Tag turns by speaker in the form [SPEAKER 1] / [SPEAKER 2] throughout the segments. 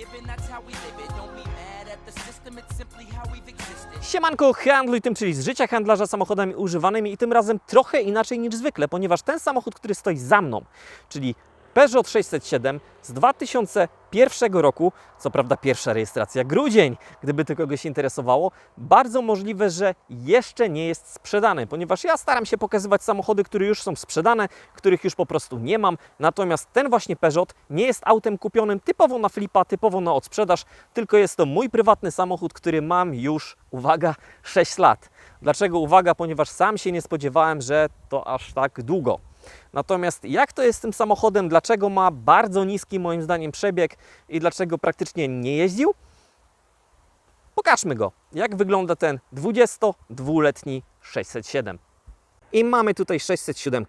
[SPEAKER 1] given, that's how we live it. Don't be mad at the system, it's simply how we've existed.
[SPEAKER 2] Siemanko, handluj tym, czyli z życia handlarza samochodami używanymi i tym razem trochę inaczej niż zwykle, ponieważ ten samochód, który stoi za mną, czyli Peugeot 607 z 2001 roku, co prawda pierwsza rejestracja grudzień, gdyby to kogoś interesowało, bardzo możliwe, że jeszcze nie jest sprzedany, ponieważ ja staram się pokazywać samochody, które już są sprzedane, których już po prostu nie mam, natomiast ten właśnie Peugeot nie jest autem kupionym typowo na flipa, typowo na odsprzedaż, tylko jest to mój prywatny samochód, który mam już, uwaga, 6 lat. Dlaczego uwaga? Ponieważ sam się nie spodziewałem, że to aż tak długo. Natomiast jak to jest z tym samochodem, dlaczego ma bardzo niski moim zdaniem przebieg i dlaczego praktycznie nie jeździł? Pokażmy go, jak wygląda ten 22-letni 607. I mamy tutaj 607.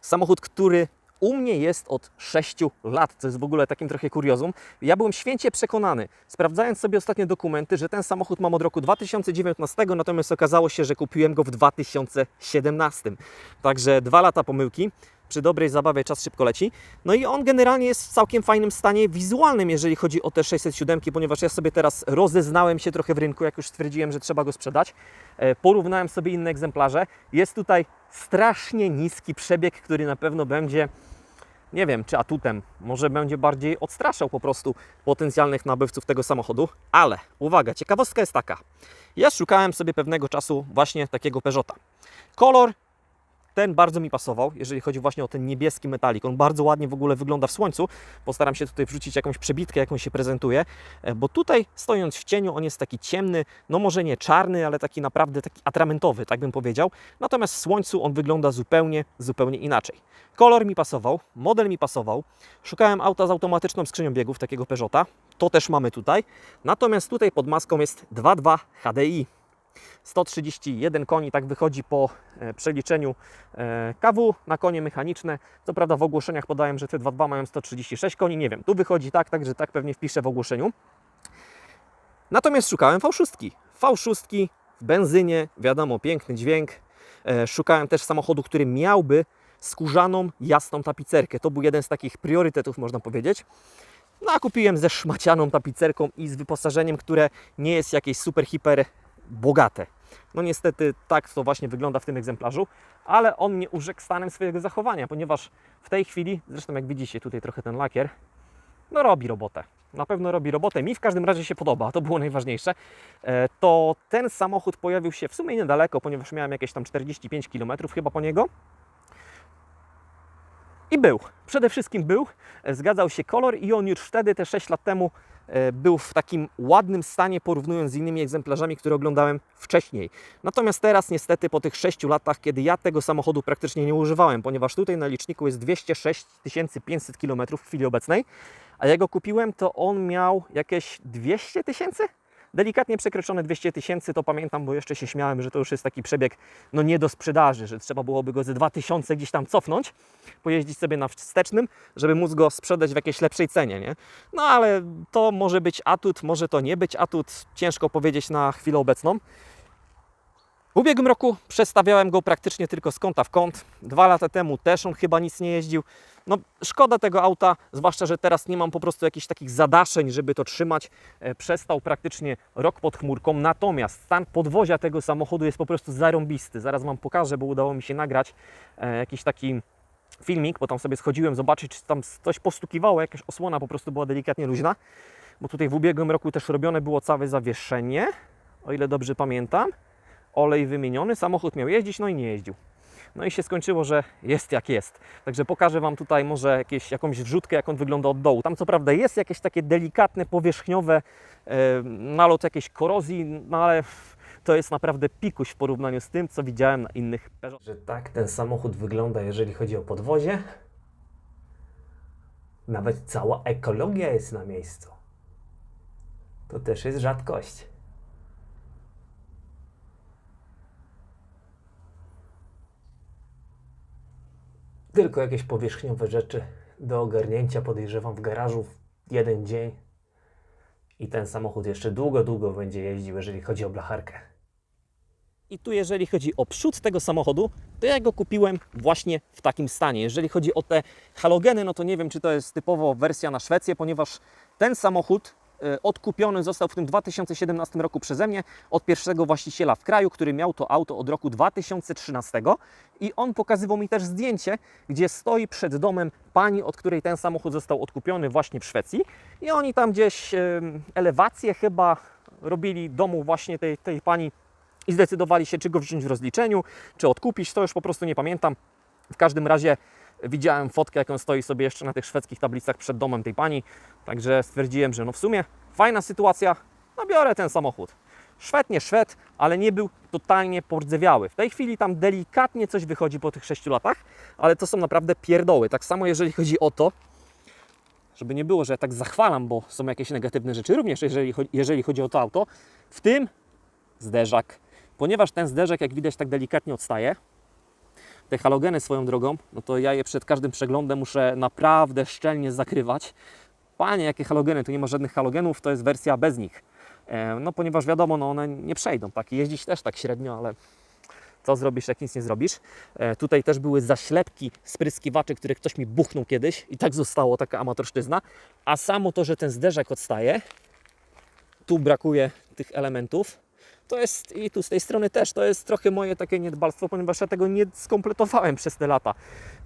[SPEAKER 2] Samochód, który u mnie jest od 6 lat, co jest w ogóle takim trochę kuriozum. Ja byłem święcie przekonany, sprawdzając sobie ostatnie dokumenty, że ten samochód mam od roku 2019, natomiast okazało się, że kupiłem go w 2017. Także dwa lata pomyłki. Przy dobrej zabawie czas szybko leci. No i on generalnie jest w całkiem fajnym stanie wizualnym, jeżeli chodzi o te 607, ponieważ ja sobie teraz rozeznałem się trochę w rynku, jak już stwierdziłem, że trzeba go sprzedać. E, Porównałem sobie inne egzemplarze. Jest tutaj strasznie niski przebieg, który na pewno będzie nie wiem, czy atutem, może będzie bardziej odstraszał po prostu potencjalnych nabywców tego samochodu, ale uwaga, ciekawostka jest taka. Ja szukałem sobie pewnego czasu właśnie takiego Peugeota. Kolor ten bardzo mi pasował, jeżeli chodzi właśnie o ten niebieski metalik. On bardzo ładnie w ogóle wygląda w słońcu. Postaram się tutaj wrzucić jakąś przebitkę, jak on się prezentuje, e, bo tutaj stojąc w cieniu, on jest taki ciemny, no może nie czarny, ale taki naprawdę taki atramentowy, tak bym powiedział. Natomiast w słońcu on wygląda zupełnie, zupełnie inaczej. Kolor mi pasował, model mi pasował. Szukałem auta z automatyczną skrzynią biegów, takiego Peugeota. To też mamy tutaj. Natomiast tutaj pod maską jest 2.2 HDI. 131 koni, tak wychodzi po e, przeliczeniu e, KW na konie mechaniczne. Co prawda w ogłoszeniach podają, że te 2.2 mają 136 koni, nie wiem, tu wychodzi tak, także tak pewnie wpiszę w ogłoszeniu. Natomiast szukałem V6. V6 w benzynie, wiadomo, piękny dźwięk. E, Szukałem też samochodu, który miałby skórzaną, jasną tapicerkę. To był jeden z takich priorytetów, można powiedzieć. No a kupiłem ze szmacianą tapicerką i z wyposażeniem, które nie jest jakieś super, hiper bogate. No niestety tak to właśnie wygląda w tym egzemplarzu, ale on mnie urzekł stanem swojego zachowania, ponieważ w tej chwili, zresztą jak widzicie tutaj trochę ten lakier, no robi robotę. Na pewno robi robotę. Mi w każdym razie się podoba, to było najważniejsze. E, To ten samochód pojawił się w sumie niedaleko, ponieważ miałem jakieś tam 45 km chyba po niego. I był. Przede wszystkim był. E, Zgadzał się kolor i on już wtedy, te 6 lat temu, e, był w takim ładnym stanie, porównując z innymi egzemplarzami, które oglądałem wcześniej. Natomiast teraz, niestety, po tych 6 latach, kiedy ja tego samochodu praktycznie nie używałem, ponieważ tutaj na liczniku jest 206 500 km w chwili obecnej, a ja go kupiłem, to on miał jakieś 200 tysięcy? Delikatnie przekroczone 200 tysięcy, to pamiętam, bo jeszcze się śmiałem, że to już jest taki przebieg no nie do sprzedaży, że trzeba byłoby go ze 2000 gdzieś tam cofnąć, pojeździć sobie na wstecznym, żeby móc go sprzedać w jakiejś lepszej cenie, nie? No ale to może być atut, może to nie być atut, ciężko powiedzieć na chwilę obecną. W ubiegłym roku przestawiałem go praktycznie tylko z kąta w kąt. Dwa lata temu też on chyba nic nie jeździł. No szkoda tego auta, zwłaszcza, że teraz nie mam po prostu jakichś takich zadaszeń, żeby to trzymać. E, Przestał praktycznie rok pod chmurką, natomiast stan podwozia tego samochodu jest po prostu zarąbisty. Zaraz Wam pokażę, bo udało mi się nagrać e, jakiś taki filmik, bo tam sobie schodziłem zobaczyć, czy tam coś postukiwało, jakaś osłona po prostu była delikatnie luźna, bo tutaj w ubiegłym roku też robione było całe zawieszenie, o ile dobrze pamiętam. Olej wymieniony, samochód miał jeździć, no i nie jeździł. No i się skończyło, że jest jak jest. Także pokażę Wam tutaj może jakieś, jakąś wrzutkę, jak on wygląda od dołu. Tam co prawda jest jakieś takie delikatne, powierzchniowe e, nalot jakiejś korozji, no ale to jest naprawdę pikuś w porównaniu z tym, co widziałem na innych Peugeot. Że tak ten samochód wygląda, jeżeli chodzi o podwozie. Nawet cała ekologia jest na miejscu. To też jest rzadkość. Tylko jakieś powierzchniowe rzeczy do ogarnięcia podejrzewam w garażu w jeden dzień. I ten samochód jeszcze długo, długo będzie jeździł, jeżeli chodzi o blacharkę. I tu, jeżeli chodzi o przód tego samochodu, to ja go kupiłem właśnie w takim stanie. Jeżeli chodzi o te halogeny, no to nie wiem, czy to jest typowo wersja na Szwecję, ponieważ ten samochód odkupiony został w tym 2017 roku przeze mnie od pierwszego właściciela w kraju, który miał to auto od roku 2013 i on pokazywał mi też zdjęcie, gdzie stoi przed domem pani, od której ten samochód został odkupiony właśnie w Szwecji. I oni tam gdzieś em, elewację chyba robili domu właśnie tej, tej pani i zdecydowali się, czy go wziąć w rozliczeniu, czy odkupić, to już po prostu nie pamiętam. W każdym razie widziałem fotkę, jak on stoi sobie jeszcze na tych szwedzkich tablicach przed domem tej pani, także stwierdziłem, że no w sumie fajna sytuacja, no biorę ten samochód. Szwed nie Szwed, ale nie był totalnie pordzewiały. W tej chwili tam delikatnie coś wychodzi po tych 6 latach, ale to są naprawdę pierdoły. Tak samo jeżeli chodzi o to, żeby nie było, że ja tak zachwalam, bo są jakieś negatywne rzeczy, również jeżeli, jeżeli chodzi o to auto, w tym zderzak. Ponieważ ten zderzak, jak widać, tak delikatnie odstaje, te halogeny swoją drogą, no to ja je przed każdym przeglądem muszę naprawdę szczelnie zakrywać. Panie, jakie halogeny? Tu nie ma żadnych halogenów, to jest wersja bez nich. E, No ponieważ wiadomo, no one nie przejdą. Tak, jeździć też tak średnio, ale co zrobisz, jak nic nie zrobisz. E, tutaj też były zaślepki spryskiwaczy, które ktoś mi buchnął kiedyś i tak zostało taka amatorszczyzna. A samo to, że ten zderzak odstaje, tu brakuje tych elementów, to jest i tu z tej strony też, to jest trochę moje takie niedbalstwo, ponieważ ja tego nie skompletowałem przez te lata.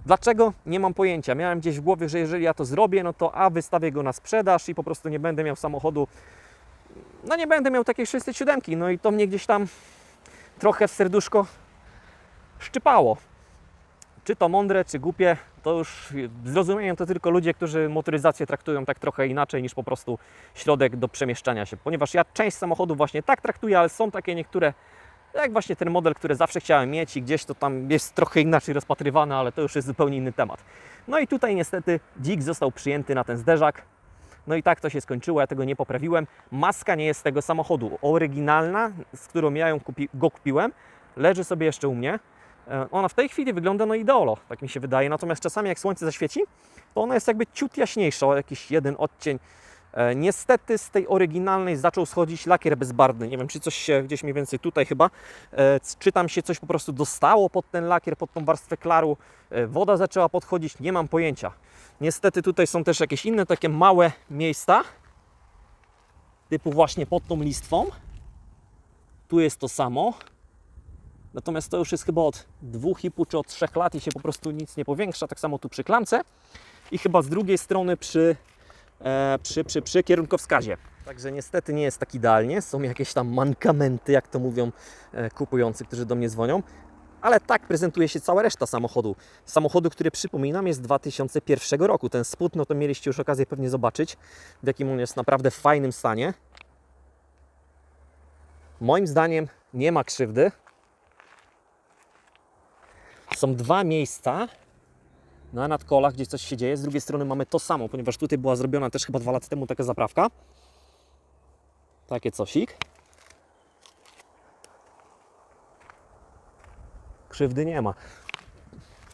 [SPEAKER 2] Dlaczego? Nie mam pojęcia. Miałem gdzieś w głowie, że jeżeli ja to zrobię, no to a wystawię go na sprzedaż i po prostu nie będę miał samochodu, no nie będę miał takiej 607, no i to mnie gdzieś tam trochę w serduszko szczypało. Czy to mądre, czy głupie, to już zrozumieją to tylko ludzie, którzy motoryzację traktują tak trochę inaczej niż po prostu środek do przemieszczania się. Ponieważ ja część samochodów właśnie tak traktuję, ale są takie niektóre, jak właśnie ten model, który zawsze chciałem mieć i gdzieś to tam jest trochę inaczej rozpatrywane, ale to już jest zupełnie inny temat. No i tutaj niestety dzik został przyjęty na ten zderzak. No i tak to się skończyło, ja tego nie poprawiłem. Maska nie jest z tego samochodu. Oryginalna, z którą ja ją kupi go kupiłem, leży sobie jeszcze u mnie. E, Ona w tej chwili wygląda no ideolo, tak mi się wydaje. Natomiast czasami jak słońce zaświeci, to ona jest jakby ciut jaśniejsza, o jakiś jeden odcień. E, Niestety z tej oryginalnej zaczął schodzić lakier bezbarwny. Nie wiem, czy coś się gdzieś mniej więcej tutaj chyba, e, czy tam się coś po prostu dostało pod ten lakier, pod tą warstwę klaru. Woda zaczęła podchodzić, nie mam pojęcia. Niestety tutaj są też jakieś inne takie małe miejsca, typu właśnie pod tą listwą. Tu jest to samo. Natomiast to już jest chyba od 2,5 czy od 3 lat i się po prostu nic nie powiększa. Tak samo tu przy klamce i chyba z drugiej strony przy, e, przy, przy, przy kierunkowskazie. Także niestety nie jest tak idealnie. Są jakieś tam mankamenty, jak to mówią e, kupujący, którzy do mnie dzwonią. Ale tak prezentuje się cała reszta samochodu. Samochodu, który przypominam jest z 2001 roku. Ten spód, no to mieliście już okazję pewnie zobaczyć, w jakim on jest naprawdę fajnym stanie. Moim zdaniem nie ma krzywdy. Są dwa miejsca na nadkolach, gdzie coś się dzieje. Z drugiej strony mamy to samo, ponieważ tutaj była zrobiona też chyba dwa lata temu taka zaprawka. Takie cosik. Krzywdy nie ma.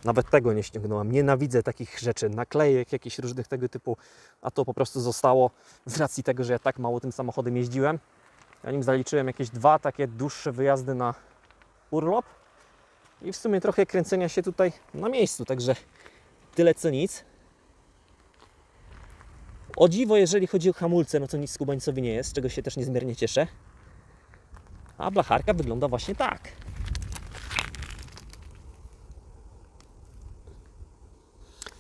[SPEAKER 2] Nawet tego nie ściągnąłem. Nienawidzę takich rzeczy, naklejek, jakichś różnych tego typu, a to po prostu zostało z racji tego, że ja tak mało tym samochodem jeździłem. Ja nim zaliczyłem jakieś dwa takie dłuższe wyjazdy na urlop i w sumie trochę kręcenia się tutaj na miejscu, także tyle co nic. O dziwo, jeżeli chodzi o hamulce, no to nic skubańcowi nie jest, czego się też niezmiernie cieszę. A blacharka wygląda właśnie tak.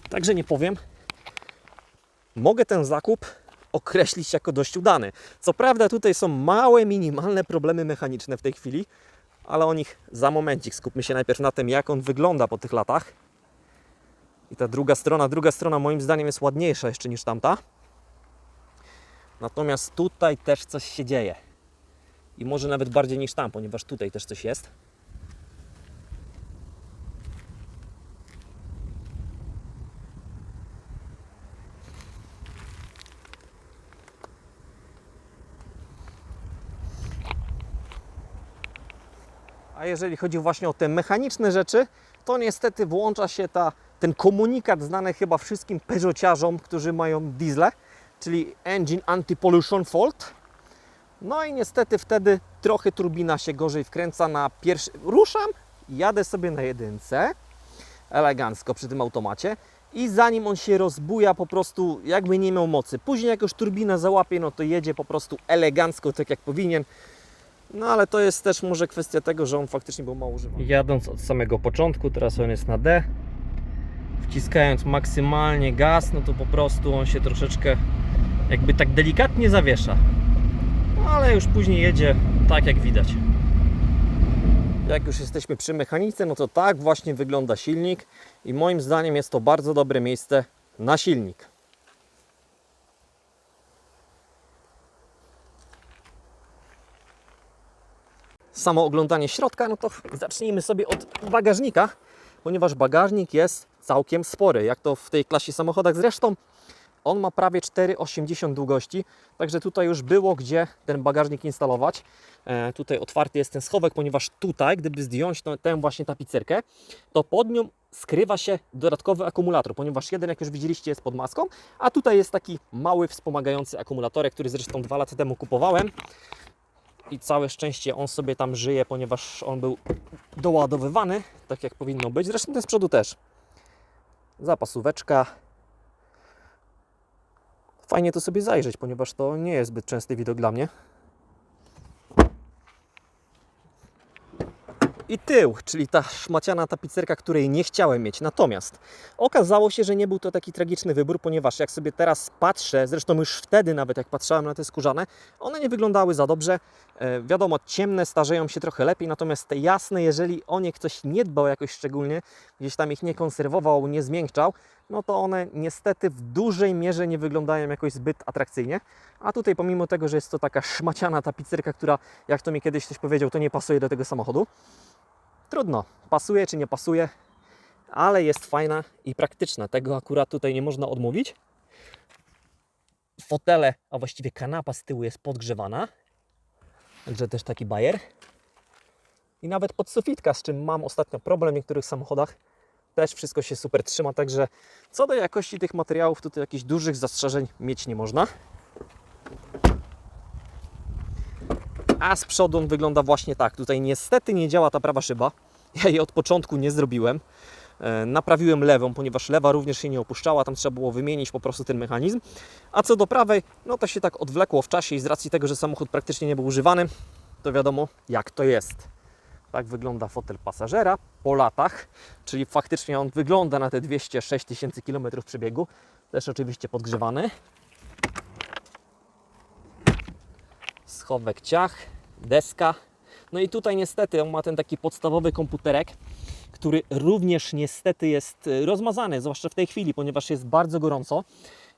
[SPEAKER 2] Także nie powiem. Mogę ten zakup określić jako dość udany. Co prawda tutaj są małe, minimalne problemy mechaniczne w tej chwili, ale o nich za momencik. Skupmy się najpierw na tym, jak on wygląda po tych latach. I ta druga strona, druga strona moim zdaniem jest ładniejsza jeszcze niż tamta. Natomiast tutaj też coś się dzieje. I może nawet bardziej niż tam, ponieważ tutaj też coś jest. A jeżeli chodzi właśnie o te mechaniczne rzeczy, to niestety włącza się ta, ten komunikat znany chyba wszystkim Peugeotiarzom, którzy mają diesle, czyli Engine Anti-Pollution Fault. No i niestety wtedy trochę turbina się gorzej wkręca na pierwszy... Ruszam, jadę sobie na jedynce, elegancko przy tym automacie i zanim on się rozbuja, po prostu jakby nie miał mocy. Później jak już turbina załapie, no to jedzie po prostu elegancko, tak jak powinien. No ale to jest też może kwestia tego, że on faktycznie był mało używany. Jadąc od samego początku, teraz on jest na D, wciskając maksymalnie gaz, no to po prostu on się troszeczkę jakby tak delikatnie zawiesza. No ale już później jedzie tak jak widać. Jak już jesteśmy przy mechanice, no to tak właśnie wygląda silnik i moim zdaniem jest to bardzo dobre miejsce na silnik. Samo oglądanie środka, no to zacznijmy sobie od bagażnika, ponieważ bagażnik jest całkiem spory, jak to w tej klasie samochodach zresztą. On ma prawie 4,80 długości, także tutaj już było gdzie ten bagażnik instalować. E, tutaj otwarty jest ten schowek, ponieważ tutaj, gdyby zdjąć tą, tę właśnie tapicerkę, to pod nią skrywa się dodatkowy akumulator, ponieważ jeden, jak już widzieliście, jest pod maską, a tutaj jest taki mały wspomagający akumulatorek, który zresztą dwa lata temu kupowałem. I całe szczęście on sobie tam żyje, ponieważ on był doładowywany, tak jak powinno być. Zresztą ten z przodu też. Zapasóweczka, Fajnie to sobie zajrzeć, ponieważ to nie jest zbyt częsty widok dla mnie. I tył, czyli ta szmaciana tapicerka, której nie chciałem mieć. Natomiast okazało się, że nie był to taki tragiczny wybór, ponieważ jak sobie teraz patrzę, zresztą już wtedy nawet jak patrzyłem na te skórzane, one nie wyglądały za dobrze. E, wiadomo, ciemne starzeją się trochę lepiej, natomiast te jasne, jeżeli o nie ktoś nie dbał jakoś szczególnie, gdzieś tam ich nie konserwował, nie zmiękczał, no to one niestety w dużej mierze nie wyglądają jakoś zbyt atrakcyjnie. A tutaj pomimo tego, że jest to taka szmaciana tapicerka, która, jak to mi kiedyś ktoś powiedział, to nie pasuje do tego samochodu. Trudno, pasuje czy nie pasuje, ale jest fajna i praktyczna. Tego akurat tutaj nie można odmówić. Fotele, a właściwie kanapa z tyłu jest podgrzewana. Także też taki bajer. I nawet podsufitka, z czym mam ostatnio problem w niektórych samochodach, też wszystko się super trzyma, także co do jakości tych materiałów, tutaj jakichś dużych zastrzeżeń mieć nie można. A z przodu on wygląda właśnie tak. Tutaj niestety nie działa ta prawa szyba. Ja jej od początku nie zrobiłem. E, Naprawiłem lewą, ponieważ lewa również się nie opuszczała, tam trzeba było wymienić po prostu ten mechanizm. A co do prawej, no to się tak odwlekło w czasie i z racji tego, że samochód praktycznie nie był używany, to wiadomo jak to jest. Tak wygląda fotel pasażera po latach, czyli faktycznie on wygląda na te 206 tysięcy km przebiegu. Też oczywiście podgrzewany. Schowek ciach, deska. No i tutaj niestety on ma ten taki podstawowy komputerek, który również niestety jest y, rozmazany, zwłaszcza w tej chwili, ponieważ jest bardzo gorąco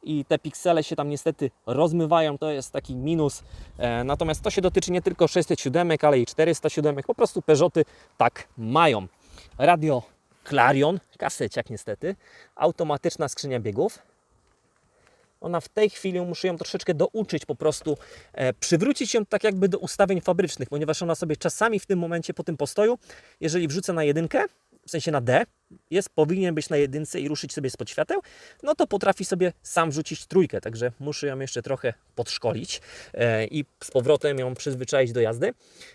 [SPEAKER 2] i te piksele się tam niestety rozmywają, to jest taki minus. E, natomiast to się dotyczy nie tylko 607, ale i 407. Po prostu Peugeoty tak mają. Radio Clarion, kaseciak niestety, automatyczna skrzynia biegów. Ona w tej chwili muszę ją troszeczkę douczyć, po prostu e, przywrócić ją tak jakby do ustawień fabrycznych, ponieważ ona sobie czasami w tym momencie po tym postoju, jeżeli wrzucę na jedynkę, w sensie na D, jest, powinien być na jedynce i ruszyć sobie spod świateł, no to potrafi sobie sam wrzucić trójkę, także muszę ją jeszcze trochę podszkolić e, i z powrotem ją przyzwyczaić do jazdy.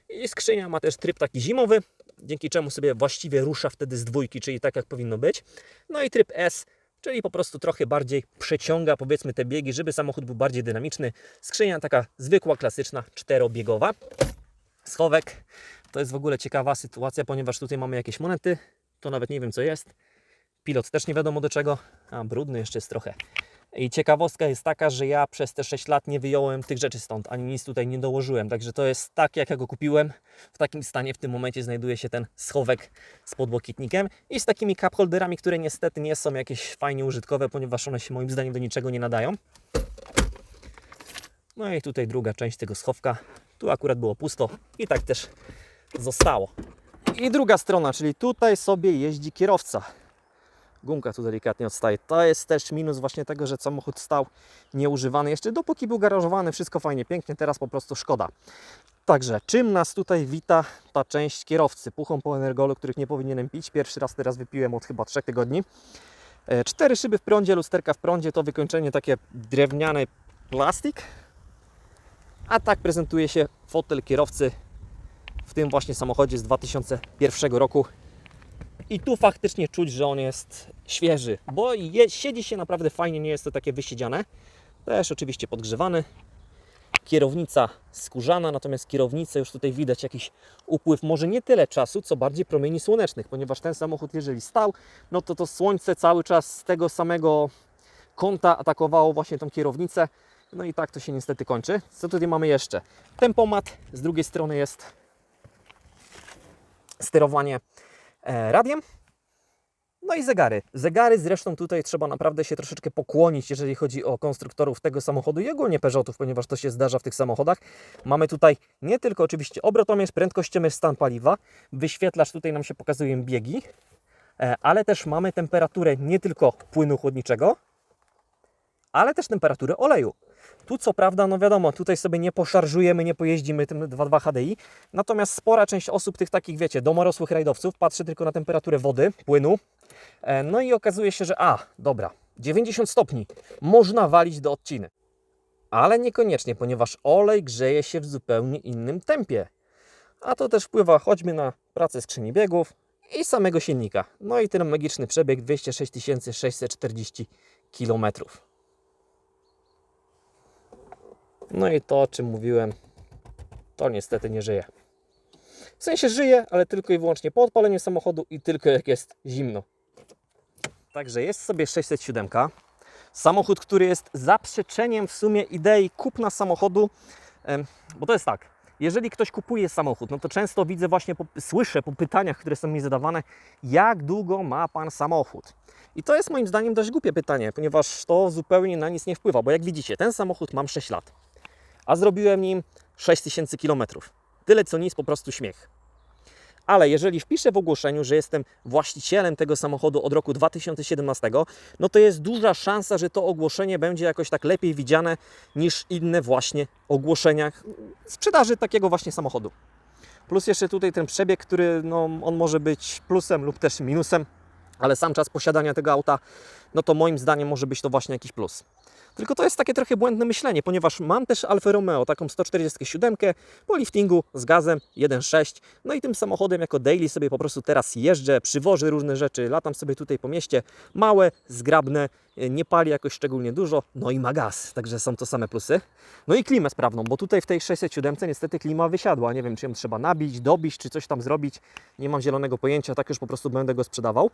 [SPEAKER 2] I skrzynia ma też tryb taki zimowy, dzięki czemu sobie właściwie rusza wtedy z dwójki, czyli tak jak powinno być. No i tryb S, czyli po prostu trochę bardziej przeciąga powiedzmy te biegi, żeby samochód był bardziej dynamiczny. Skrzynia taka zwykła, klasyczna, czterobiegowa. Schowek. To jest w ogóle ciekawa sytuacja, ponieważ tutaj mamy jakieś monety. To nawet nie wiem co jest. Pilot też nie wiadomo do czego. A brudny jeszcze jest trochę. I ciekawostka jest taka, że ja przez te 6 lat nie wyjąłem tych rzeczy stąd, ani nic tutaj nie dołożyłem. Także to jest tak, jak ja go kupiłem. W takim stanie w tym momencie znajduje się ten schowek z podłokietnikiem i z takimi cup holderami, które niestety nie są jakieś fajnie użytkowe, ponieważ one się moim zdaniem do niczego nie nadają. No i tutaj druga część tego schowka. Tu akurat było pusto i tak też zostało. I druga strona, czyli tutaj sobie jeździ kierowca. Gumka tu delikatnie odstaje. To jest też minus właśnie tego, że samochód stał nieużywany jeszcze dopóki był garażowany. Wszystko fajnie, pięknie, teraz po prostu szkoda. Także czym nas tutaj wita ta część kierowcy? Puchą po energolu, których nie powinienem pić. Pierwszy raz teraz wypiłem od chyba 3 tygodni. E, Cztery szyby w prądzie, lusterka w prądzie, to wykończenie takie drewniany plastik. A tak prezentuje się fotel kierowcy w tym właśnie samochodzie z 2001 roku. I tu faktycznie czuć, że on jest świeży, bo je, siedzi się naprawdę fajnie, nie jest to takie wysiedziane. Też oczywiście podgrzewany. Kierownica skórzana, natomiast kierownicę już tutaj widać jakiś upływ, może nie tyle czasu, co bardziej promieni słonecznych, ponieważ ten samochód, jeżeli stał, no to to słońce cały czas z tego samego kąta atakowało właśnie tą kierownicę. No i tak to się niestety kończy. Co tutaj mamy jeszcze? Tempomat, z drugiej strony jest sterowanie e, radiem. No i zegary. Zegary zresztą tutaj trzeba naprawdę się troszeczkę pokłonić, jeżeli chodzi o konstruktorów tego samochodu i ogólnie Peugeotów, ponieważ to się zdarza w tych samochodach. Mamy tutaj nie tylko oczywiście obrotomierz, prędkościomierz, stan paliwa, wyświetlacz, tutaj nam się pokazują biegi, e, ale też mamy temperaturę nie tylko płynu chłodniczego, ale też temperaturę oleju. Tu co prawda, no wiadomo, tutaj sobie nie poszarżujemy, nie pojeździmy tym 2.2 HDI, natomiast spora część osób, tych takich wiecie, domorosłych rajdowców, patrzy tylko na temperaturę wody, płynu, no i okazuje się, że a, dobra, 90 stopni, można walić do odciny. Ale niekoniecznie, ponieważ olej grzeje się w zupełnie innym tempie. A to też wpływa choćby na pracę skrzyni biegów i samego silnika. No i ten magiczny przebieg 206 640 km. No i to, o czym mówiłem, to niestety nie żyje. W sensie żyje, ale tylko i wyłącznie po odpaleniu samochodu i tylko jak jest zimno. Także jest sobie 607. Samochód, który jest zaprzeczeniem w sumie idei kupna samochodu, bo to jest tak. Jeżeli ktoś kupuje samochód, no to często widzę właśnie, po, słyszę po pytaniach, które są mi zadawane, jak długo ma Pan samochód? I to jest moim zdaniem dość głupie pytanie, ponieważ to zupełnie na nic nie wpływa, bo jak widzicie, ten samochód mam 6 lat, a zrobiłem nim 6000 km. Tyle co nic, po prostu śmiech. Ale jeżeli wpiszę w ogłoszeniu, że jestem właścicielem tego samochodu od roku 2017, no to jest duża szansa, że to ogłoszenie będzie jakoś tak lepiej widziane niż inne właśnie ogłoszenia sprzedaży takiego właśnie samochodu. Plus jeszcze tutaj ten przebieg, który no, on może być plusem lub też minusem, ale sam czas posiadania tego auta, no to moim zdaniem może być to właśnie jakiś plus. Tylko to jest takie trochę błędne myślenie, ponieważ mam też Alfa Romeo, taką 147 po liftingu z gazem 1.6. No i tym samochodem jako daily sobie po prostu teraz jeżdżę, przywożę różne rzeczy, latam sobie tutaj po mieście. Małe, zgrabne, nie pali jakoś szczególnie dużo, no i ma gaz, także są to same plusy. No i klimę sprawną, bo tutaj w tej 607 niestety klima wysiadła. Nie wiem, czy ją trzeba nabić, dobić, czy coś tam zrobić. Nie mam zielonego pojęcia, tak już po prostu będę go sprzedawał.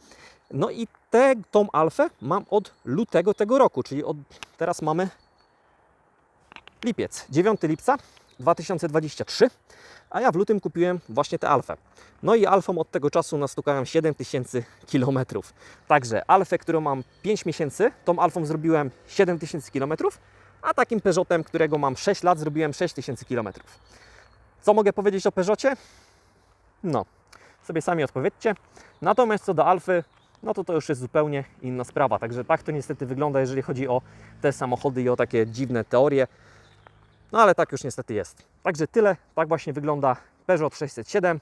[SPEAKER 2] No i tę, tą Alfę mam od lutego tego roku, czyli od, teraz mamy lipiec, 9 lipca 2023, a ja w lutym kupiłem właśnie tę Alfę. No i Alfą od tego czasu nastukałem 7000 km. Także Alfę, którą mam 5 miesięcy, tą Alfą zrobiłem 7000 km, a takim Peugeotem, którego mam 6 lat, zrobiłem 6000 km. Co mogę powiedzieć o Peugeocie? No, sobie sami odpowiedzcie. Natomiast co do Alfy, no to to już jest zupełnie inna sprawa. Także tak to niestety wygląda, jeżeli chodzi o te samochody i o takie dziwne teorie. No ale tak już niestety jest. Także tyle. Tak właśnie wygląda Peugeot 607.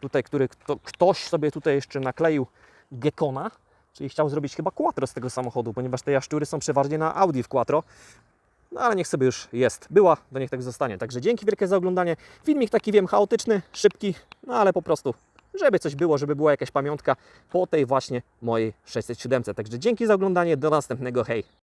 [SPEAKER 2] Tutaj, który kto, ktoś sobie tutaj jeszcze nakleił Gekona, czyli chciał zrobić chyba Quattro z tego samochodu, ponieważ te jaszczury są przeważnie na Audi w Quattro. No ale niech sobie już jest. Była, to niech tak zostanie. Także dzięki wielkie za oglądanie. Filmik taki wiem chaotyczny, szybki, no ale po prostu, żeby coś było, żeby była jakaś pamiątka po tej właśnie mojej 607. Także dzięki za oglądanie, do następnego, hej!